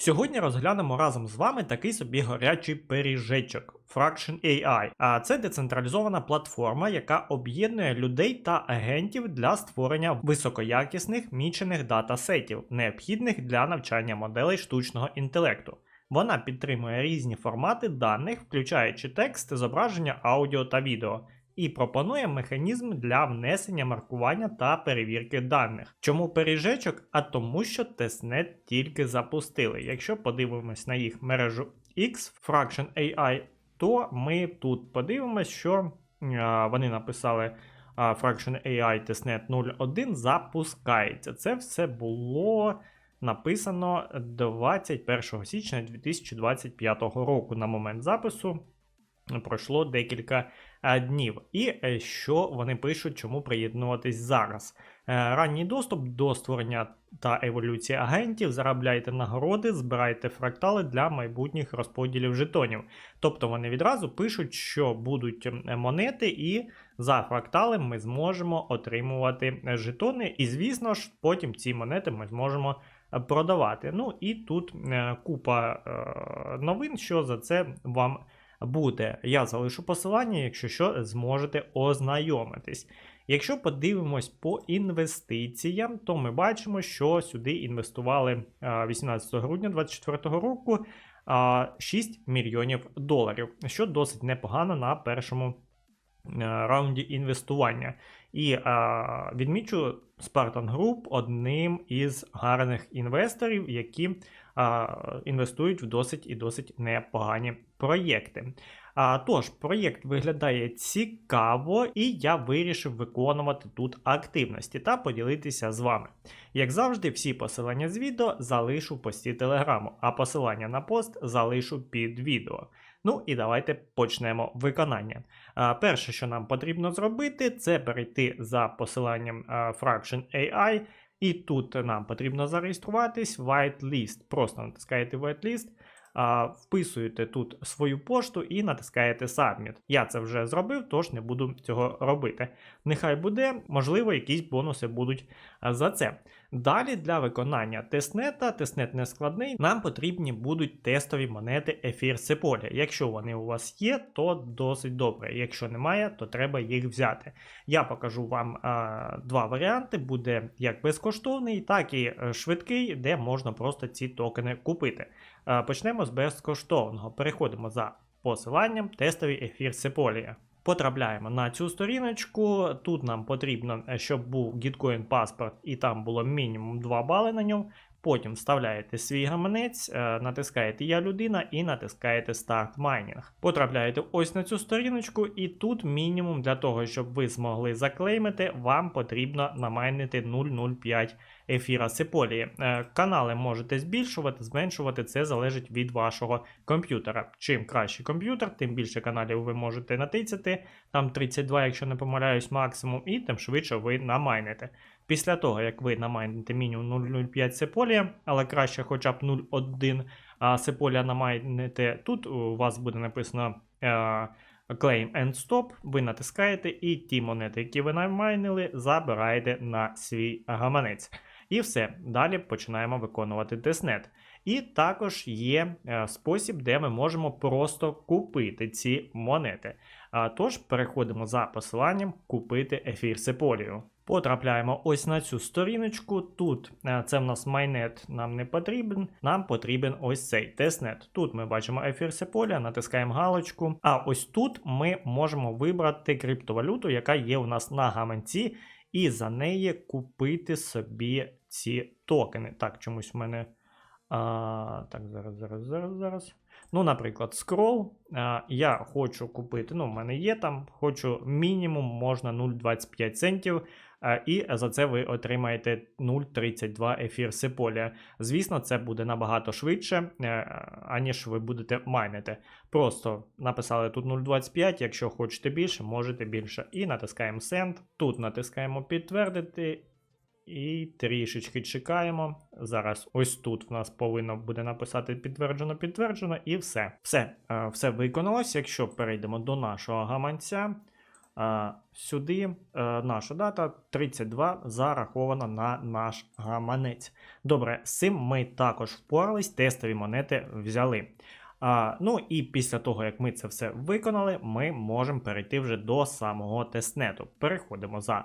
Сьогодні розглянемо разом з вами такий собі горячий пиріжечок Fraction AI. А це децентралізована платформа, яка об'єднує людей та агентів для створення високоякісних мічених датасетів, необхідних для навчання моделей штучного інтелекту. Вона підтримує різні формати даних, включаючи текст, зображення, аудіо та відео і пропонує механізм для внесення маркування та перевірки даних. Чому пиріжечок? А тому, що тестнет тільки запустили. Якщо подивимось на їх мережу X Fraction AI, то ми тут подивимось, що а, вони написали. Fraction AI Testnet 01 запускається. Це все було написано 21 січня 2025 року. На момент запису пройшло декілька е, днів. І е, що вони пишуть, чому приєднуватись зараз. Е, Ранній доступ до створення та еволюції агентів, заробляйте нагороди, збирайте фрактали для майбутніх розподілів жетонів. Тобто вони відразу пишуть, що будуть монети, і за фрактали ми зможемо отримувати жетони. І, звісно ж, потім ці монети ми зможемо продавати. Ну і тут купа новин, що за це вам буде. Я залишу посилання, якщо що, зможете ознайомитись. Якщо подивимось по інвестиціям, то ми бачимо, що сюди інвестували 18 грудня 2024 року 6 мільйонів доларів, що досить непогано на першому раунді інвестування. І а, відмічу Spartan Group одним із гарних інвесторів, які а, інвестують в досить і досить непогані проєкти. А, Тож, проєкт виглядає цікаво, і я вирішив виконувати тут активності та поділитися з вами. Як завжди, всі посилання з відео залишу в пості телеграму, а посилання на пост залишу під відео. Ну і давайте почнемо виконання. Перше, що нам потрібно зробити, це перейти за посиланням Fraction AI. І тут нам потрібно зареєструватись whitelist. Просто натискаєте whitelist, вписуєте тут свою пошту і натискаєте Submit. Я це вже зробив, тож не буду цього робити. Нехай буде, можливо, якісь бонуси будуть за це. Далі для виконання тестнета, тестнет не складний, нам потрібні будуть тестові монети Ефір Сеполя. Якщо вони у вас є, то досить добре. Якщо немає, то треба їх взяти. Я покажу вам а, два варіанти: буде як безкоштовний, так і е, швидкий, де можна просто ці токени купити. А, почнемо з безкоштовного. Переходимо за посиланням тестовий ефір Сеполія. Потрапляємо на цю сторіночку. Тут нам потрібно, е, щоб був Gitcoin паспорт і там було мінімум 2 бали на ньому. Потім вставляєте свій гаманець, е, натискаєте Я людина і натискаєте Start Mining. Потрапляєте ось на цю сторіночку, і тут мінімум для того, щоб ви змогли заклеймити, вам потрібно намайнити 0,05 ефіра Сеполії. Е, Канали можете збільшувати, зменшувати, це залежить від вашого комп'ютера. Чим краще комп'ютер, тим більше каналів ви можете натицяти. Там 32, якщо не помиляюсь, максимум, і тим швидше ви намайните. Після того, як ви намайните мінімум 0,05 сеполія, але краще хоча б 0,1 а, сеполія намайните, тут у вас буде написано е, Claim and Stop, ви натискаєте, і ті монети, які ви намайнили, забираєте на свій гаманець. І все, далі починаємо виконувати тестнет. І також є е, спосіб, де ми можемо просто купити ці монети. Тож переходимо за посиланням купити ефір Сеполію. Потрапляємо ось на цю сторіночку. Тут е, це в нас майнет нам не потрібен, нам потрібен ось цей тестнет. Тут ми бачимо ефір Сеполія, натискаємо галочку. А ось тут ми можемо вибрати криптовалюту, яка є у нас на гаманці, і за неї купити собі ці токени. Так, чомусь в мене. А, Так, зараз, зараз, зараз, зараз. Ну, наприклад, скрол. А, я хочу купити, ну, в мене є там, хочу мінімум можна 0,25 центів і за це ви отримаєте 0,32 ефір Сеполія. Звісно, це буде набагато швидше, е, аніж ви будете майнити. Просто написали тут 0,25, якщо хочете більше, можете більше. І натискаємо Send. Тут натискаємо підтвердити. І трішечки чекаємо. Зараз ось тут в нас повинно буде написати підтверджено, підтверджено, і все. Все, е, все виконалось. Якщо перейдемо до нашого гаманця, сюди е, наша дата 32 зарахована на наш гаманець. Добре, з цим ми також впорались, тестові монети взяли. Ну і після того, як ми це все виконали, ми можемо перейти вже до самого тестнету. Переходимо за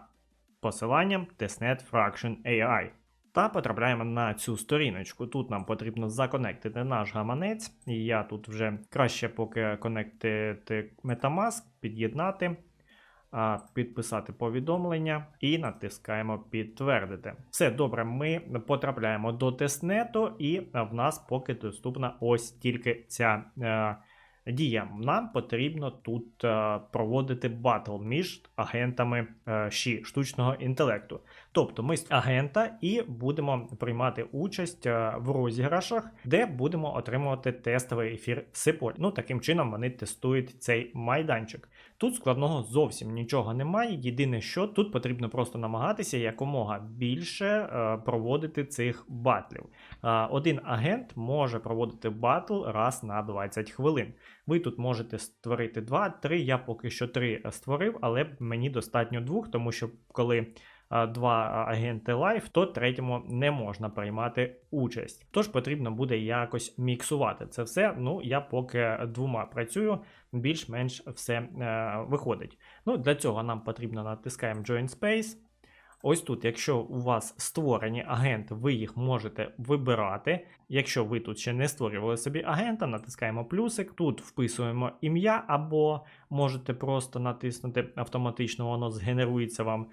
посиланням testnet fraction AI. Та потрапляємо на цю сторіночку. Тут нам потрібно законектити наш гаманець. Я тут вже краще поки конектити Metamask, під'єднати, підписати повідомлення і натискаємо підтвердити. Все добре, ми потрапляємо до тестнету, і в нас поки доступна ось тільки ця. е, Дія, нам потрібно тут е, проводити батл між агентами е, ШІ штучного інтелекту. Тобто ми з агента і будемо приймати участь е, в розіграшах, де будемо отримувати тестовий ефір Сиполь. Ну таким чином вони тестують цей майданчик. Тут складного зовсім нічого немає. Єдине, що тут потрібно просто намагатися якомога більше е, проводити цих батлів. Е, один агент може проводити батл раз на 20 хвилин. Ви тут можете створити 2-3. Я поки що 3 створив, але мені достатньо двох, тому що коли два агенти лайф, то третьому не можна приймати участь. Тож потрібно буде якось міксувати це все. Ну, я поки двома працюю, більш-менш все е, виходить. Ну, Для цього нам потрібно натискаємо Join Space. Ось тут, якщо у вас створені агенти, ви їх можете вибирати. Якщо ви тут ще не створювали собі агента, натискаємо плюсик. Тут вписуємо ім'я, або можете просто натиснути автоматично, воно згенерується вам.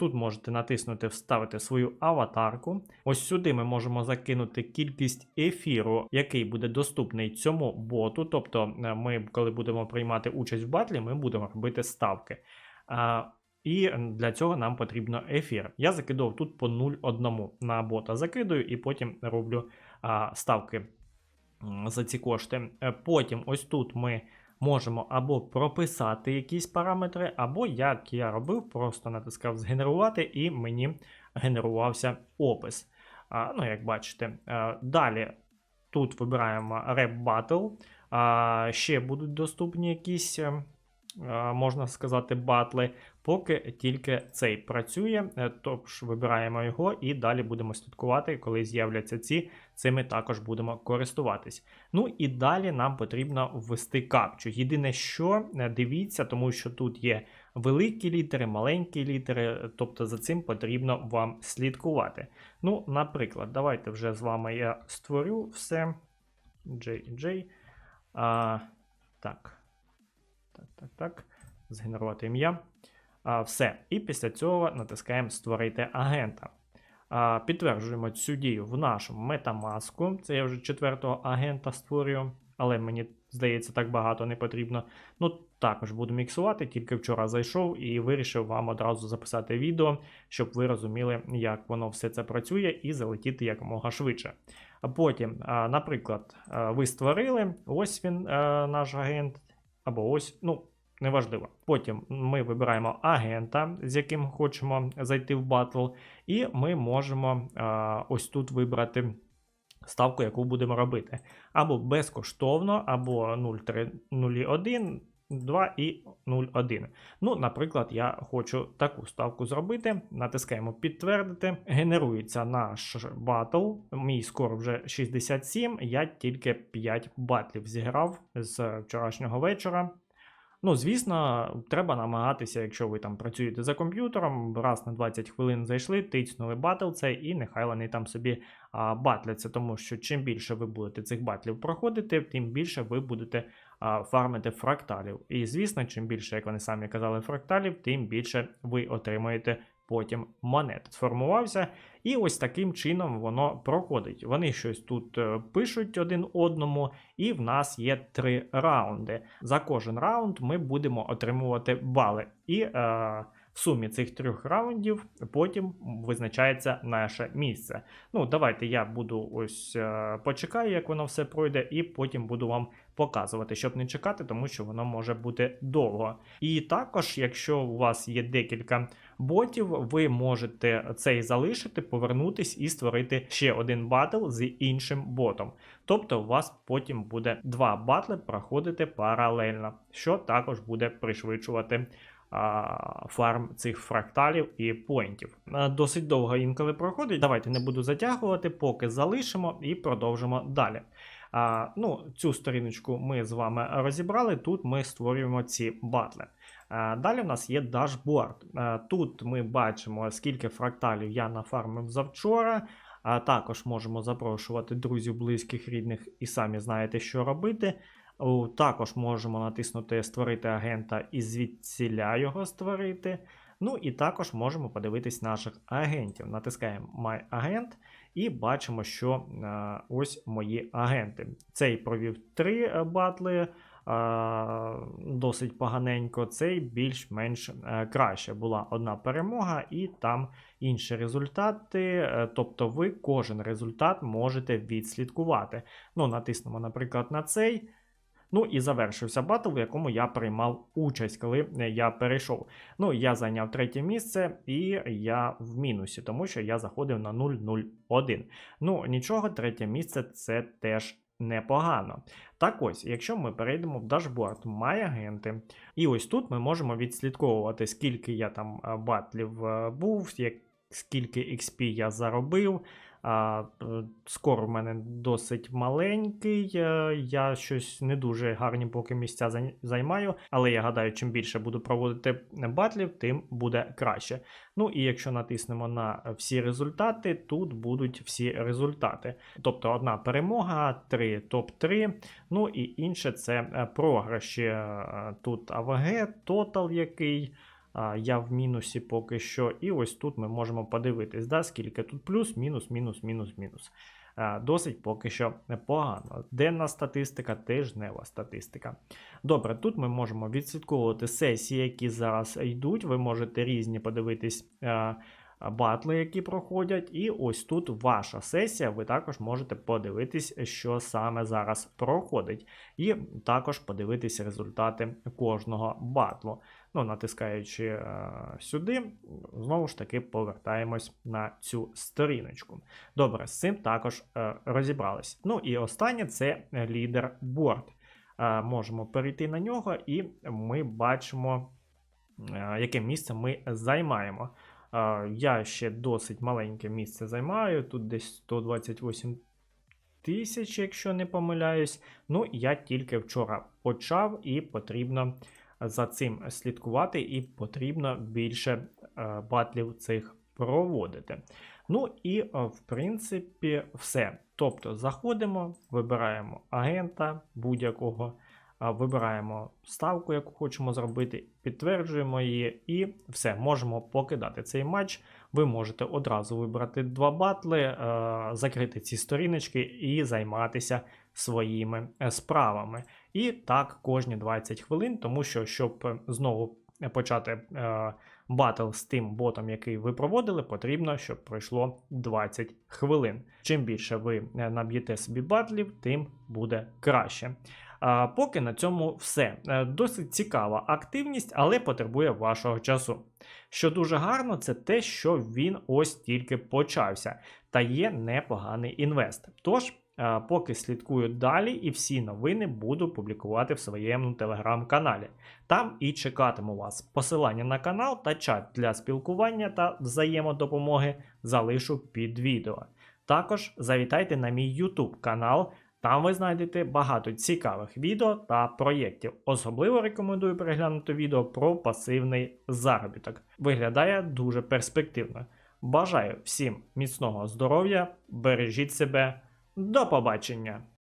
Тут можете натиснути Вставити свою аватарку. Ось сюди ми можемо закинути кількість ефіру, який буде доступний цьому боту. Тобто, е, ми, коли будемо приймати участь в батлі, ми будемо робити ставки. І для цього нам потрібно ефір. Я закидав тут по 0,1 на бота закидую і потім роблю а, ставки за ці кошти. Е, потім ось тут ми можемо або прописати якісь параметри, або, як я робив, просто натискав згенерувати, і мені генерувався опис. А, Ну, як бачите, а, е, далі тут вибираємо Rap Battle. А, Ще будуть доступні якісь. Е, можна сказати, батли, поки тільки цей працює, е, тож вибираємо його і далі будемо слідкувати, коли з'являться ці, цими також будемо користуватись. Ну і далі нам потрібно ввести капчу. Єдине, що е, дивіться, тому що тут є великі літери, маленькі літери, тобто за цим потрібно вам слідкувати. Ну, наприклад, давайте вже з вами я створю все. JJ. А, Так. Так, так, так. Згенерувати ім'я. Все. І після цього натискаємо Створити агента. А, Підтверджуємо цю дію в нашому Metamask. Це я вже четвертого агента створюю, але мені здається, так багато не потрібно. Ну, також буду міксувати, тільки вчора зайшов і вирішив вам одразу записати відео, щоб ви розуміли, як воно все це працює, і залетіти якомога швидше. А потім, наприклад, ви створили, ось він, наш агент, або ось, ну, неважливо. Потім ми вибираємо агента, з яким хочемо зайти в батл, і ми можемо а, ось тут вибрати. Ставку, яку будемо робити. Або безкоштовно, або 0,1, 2 і 0,1. Ну, наприклад, я хочу таку ставку зробити. Натискаємо підтвердити. Генерується наш батл. Мій скор вже 67. Я тільки 5 батлів зіграв з вчорашнього вечора. Ну, звісно, треба намагатися, якщо ви там працюєте за комп'ютером, раз на 20 хвилин зайшли, тицнули батл це і нехай вони там собі а, батляться, тому що чим більше ви будете цих батлів проходити, тим більше ви будете а, фармити фракталів. І звісно, чим більше, як вони самі казали, фракталів, тим більше ви отримаєте потім монет сформувався. І ось таким чином воно проходить. Вони щось тут е, пишуть один одному, і в нас є три раунди. За кожен раунд ми будемо отримувати бали. І е, В сумі цих трьох раундів потім визначається наше місце. Ну, давайте я буду ось е, почекаю, як воно все пройде, і потім буду вам показувати, щоб не чекати, тому що воно може бути довго. І також, якщо у вас є декілька ботів, ви можете цей залишити, повернутись і створити ще один батл з іншим ботом. Тобто, у вас потім буде два батли проходити паралельно, що також буде пришвидшувати фарм цих фракталів і поінтів. Досить довго інколи проходить. Давайте не буду затягувати, поки залишимо і продовжимо далі. Ну, Цю сторіночку ми з вами розібрали. Тут ми створюємо ці батли. А, далі в нас є дашборд. Тут ми бачимо, скільки фракталів я нафармив завчора. А також можемо запрошувати друзів, близьких, рідних і самі знаєте, що робити. Також можемо натиснути Створити агента і звідсіля його створити. Ну і також можемо подивитись наших агентів. Натискаємо My Агент і бачимо, що е, ось мої агенти. Цей провів три е, батли. Досить поганенько, цей більш-менш е, краще. Була одна перемога, і там інші результати. е, Тобто ви кожен результат можете відслідкувати. Ну, натиснемо, наприклад, на цей. Ну і завершився батл, в якому я приймав участь, коли е, я перейшов. Ну, я зайняв третє місце, і я в мінусі, тому що я заходив на 0-0-1. Ну, нічого, третє місце це теж непогано. Так ось, якщо ми перейдемо в дашборд My агенти, і ось тут ми можемо відслідковувати, скільки я там е, батлів е, був, як, скільки XP я заробив. Е, Скор у мене досить маленький. е, Я щось не дуже гарні поки місця займаю, але я гадаю, чим більше буду проводити батлів, тим буде краще. Ну і якщо натиснемо на всі результати, тут будуть всі результати. Тобто одна перемога, три топ-3, ну і інше це е, програші. Тут АВГ, тотал який. Я в мінусі поки що. І ось тут ми можемо подивитись, да, скільки тут плюс, мінус, мінус, мінус, мінус. Досить поки що непогано. Денна статистика, тижнева статистика. Добре, тут ми можемо відслідковувати сесії, які зараз йдуть. Ви можете різні подивитись. Батли, які проходять, і ось тут ваша сесія. Ви також можете подивитись, що саме зараз проходить, і також подивитись результати кожного батлу. Ну, натискаючи е, сюди, знову ж таки повертаємось на цю сторіночку. Добре, з цим також е, розібрались. Ну і останнє це лідерборд. Е, можемо перейти на нього, і ми бачимо, е, яке місце ми займаємо. Я ще досить маленьке місце займаю, тут десь 128 тисяч, якщо не помиляюсь. Ну, я тільки вчора почав, і потрібно за цим слідкувати, і потрібно більше е, батлів цих проводити. Ну і, е, в принципі, все. Тобто заходимо, вибираємо агента будь-якого, вибираємо ставку, яку хочемо зробити, підтверджуємо її, і все, можемо покидати цей матч. Ви можете одразу вибрати два батли, е, закрити ці сторіночки і займатися своїми е, справами. І так кожні 20 хвилин, тому що щоб е, знову почати батл з тим ботом, який ви проводили, потрібно, щоб пройшло 20 хвилин. Чим більше ви наб'єте собі батлів, тим буде краще. Поки на цьому все. Е, Досить цікава активність, але потребує вашого часу. Що дуже гарно, це те, що він ось тільки почався та є непоганий інвест. Тож, е, поки слідкую далі, і всі новини буду публікувати в своєму телеграм-каналі. Там і чекатиму вас. Посилання на канал та чат для спілкування та взаємодопомоги залишу під відео. Також завітайте на мій YouTube канал. Там ви знайдете багато цікавих відео та проєктів. Особливо рекомендую переглянути відео про пасивний заробіток. Виглядає дуже перспективно. Бажаю всім міцного здоров'я, бережіть себе, до побачення!